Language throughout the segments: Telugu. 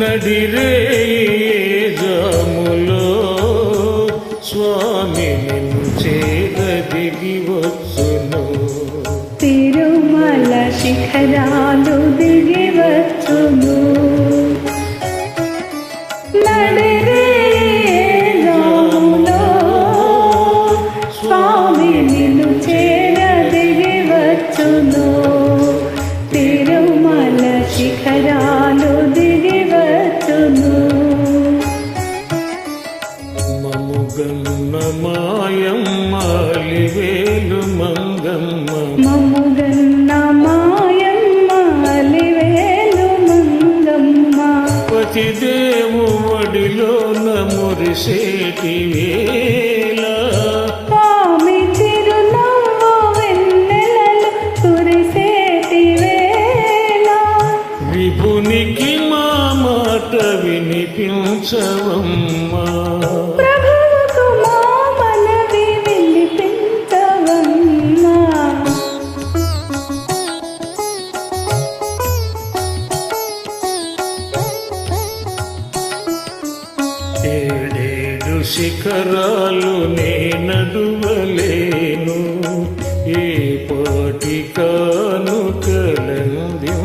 నడిరే జాములో స్వామి నిన్ను చేర దిగి వచ్చును. తిరుమల శిఖరాలు దిగి వచ్చును. తిరుమల శిఖరా మముగన్న మాయమ్మాలివేలు మంగమ్మ. మముగన్న మాయమ్మ అలివేలు మంగమ్మ. పతిదేవు వడిలోన మురిసేటి వేళ. స్వామి చిరునవ్వు వెన్నెలలు కురిసేటి వేళ. విభునికి మా మాట వినిపించవమ్మా. శిఖరాలు నే నడువలేను ఏ పాటికాను కలందించలేను.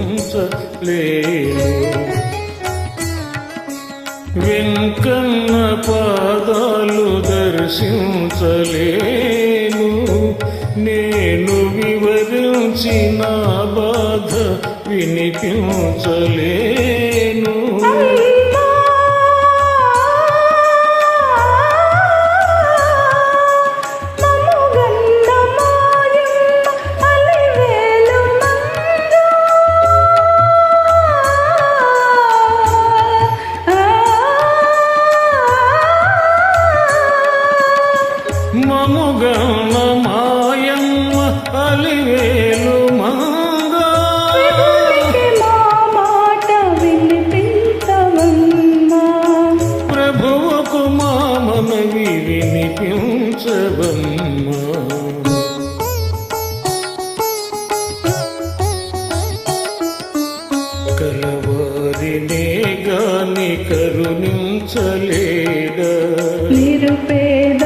వెంకన్న పాదాలు దర్శించలేను నేను వివరించిన బాధ వినిపించలేను. మంగ మముగన్న మాయమ్మ అలివేలు మంగా. ప్రభువుకి మా మాట వినిపించవమ్మా ప్రభువుకు మా మనవి వినిపించవమ్మా కలవారినే గాని కరుణించలేడా నిరుపేద